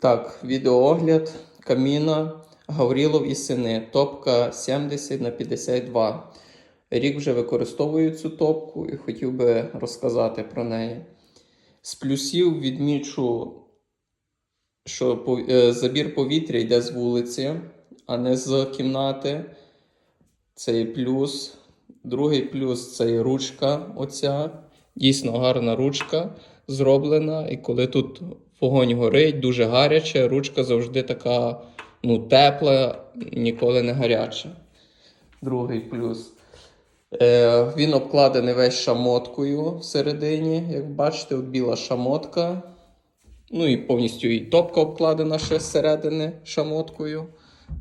Так, відеоогляд каміна Гаврілов і сини. Топка 70 на 52. Рік вже використовую цю топку і хотів би розказати про неї. З плюсів відмічу, що е, забір повітря йде з вулиці, а не з кімнати. Це є плюс. Другий плюс це є ручка. Оця. Дійсно гарна ручка зроблена. І коли тут вогонь горить, дуже гаряче, ручка завжди така ну, тепла, ніколи не гаряча. Другий плюс. Е, він обкладений весь шамоткою всередині. Як бачите, біла шамотка. Ну і повністю і топка обкладена ще зсередини шамоткою.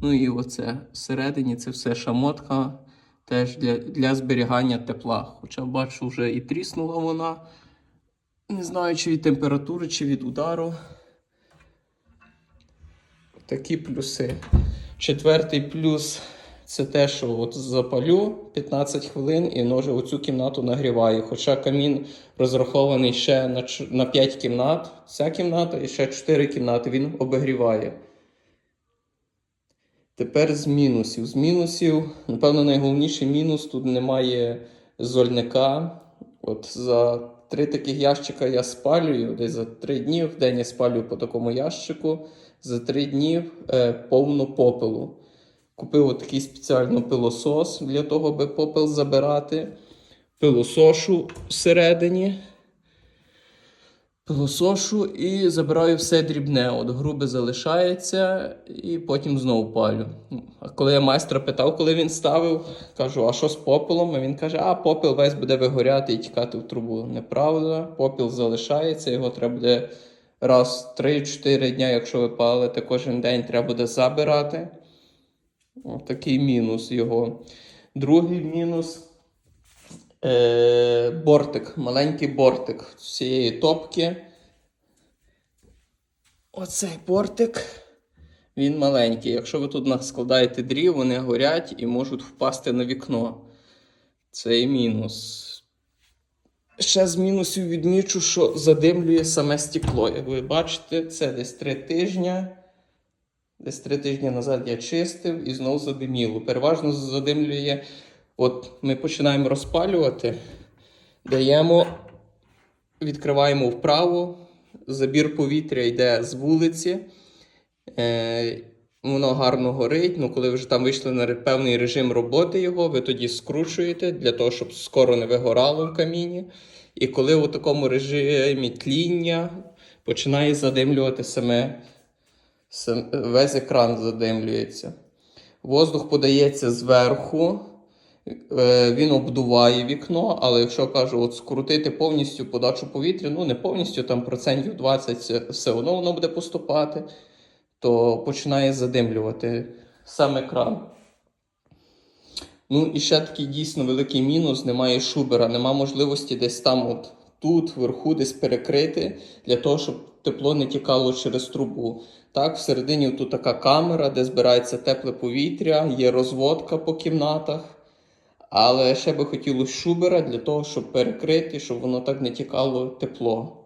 Ну і оце всередині це все шамотка теж для, для зберігання тепла. Хоча бачу, вже і тріснула вона. Не знаю, чи від температури, чи від удару. Такі плюси. Четвертий плюс це те, що от запалю 15 хвилин і може оцю кімнату нагріваю. Хоча камін розрахований ще на, на 5 кімнат, ця кімната і ще 4 кімнати він обігріває. Тепер з мінусів. З мінусів, напевно, найголовніший мінус тут немає зольника. От за три таких ящика я спалюю. Десь за три дні в день я спалюю по такому ящику. За три дні е, повно попелу. Купив такий спеціальний пилосос для того, аби попел забирати. Пилосошу всередині. Пилосошу і забираю все дрібне. От грубе залишається, і потім знову палю. А коли я майстра питав, коли він ставив, кажу, а що з попелом? А він каже, а попел весь буде вигоряти і тікати в трубу. Неправда, попіл залишається, його треба буде раз в 3-4 дня, якщо ви палите кожен день, треба буде забирати. О, такий мінус його. Другий мінус. Е, бортик, маленький бортик цієї топки. Оцей бортик. Він маленький. Якщо ви тут складаєте дрів, вони горять і можуть впасти на вікно. Це і мінус. Ще з мінусів відмічу, що задимлює саме стекло. Як ви бачите, це десь 3 тижні. Десь 3 тижні назад я чистив і знову задиміло. Переважно задимлює. От ми починаємо розпалювати, даємо, відкриваємо вправо, забір повітря йде з вулиці. Е, воно гарно горить. Ну, коли ви вже там вийшли на певний режим роботи його, ви тоді скручуєте для того, щоб скоро не вигорало в каміні. І коли у такому режимі тління починає задимлювати саме, сам, весь екран задимлюється. Воздух подається зверху. Е, Він обдуває вікно, але якщо кажу, от скрутити повністю подачу повітря, ну не повністю, там процентів 20 все одно воно буде поступати, то починає задимлювати сам екран. Ну і ще такий дійсно великий мінус: немає шубера, нема можливості десь там, от тут, вверху, десь перекрити, для того, щоб тепло не тікало через трубу. Так, всередині тут така камера, де збирається тепле повітря, є розводка по кімнатах. Але ще би хотілося шубера для того, щоб перекрити, щоб воно так не тікало тепло.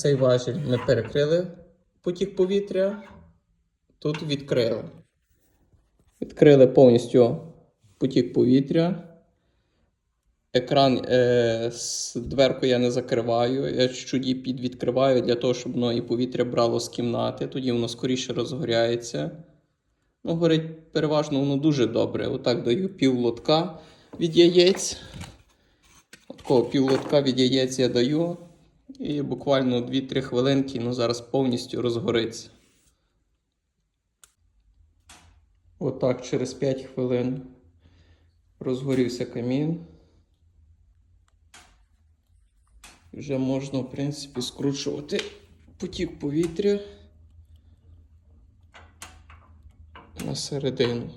Оцей важіль ми перекрили потік повітря. Тут відкрили. Відкрили повністю потік повітря. Екран е, з дверку я не закриваю. Я чуть підвідкриваю для того, щоб воно і повітря брало з кімнати. Тоді воно скоріше розгоряється. Ну, горить переважно воно дуже добре. Отак даю пів лотка від яєць. Такого півлотка від яєць я даю. І буквально 2-3 хвилинки, ну зараз повністю розгориться. Отак через 5 хвилин розгорівся камін. Вже можна, в принципі, скручувати потік повітря на середину.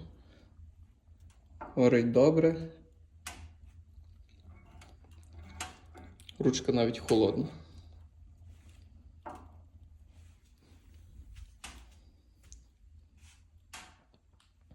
Горить добре. Ручка навіть холодна.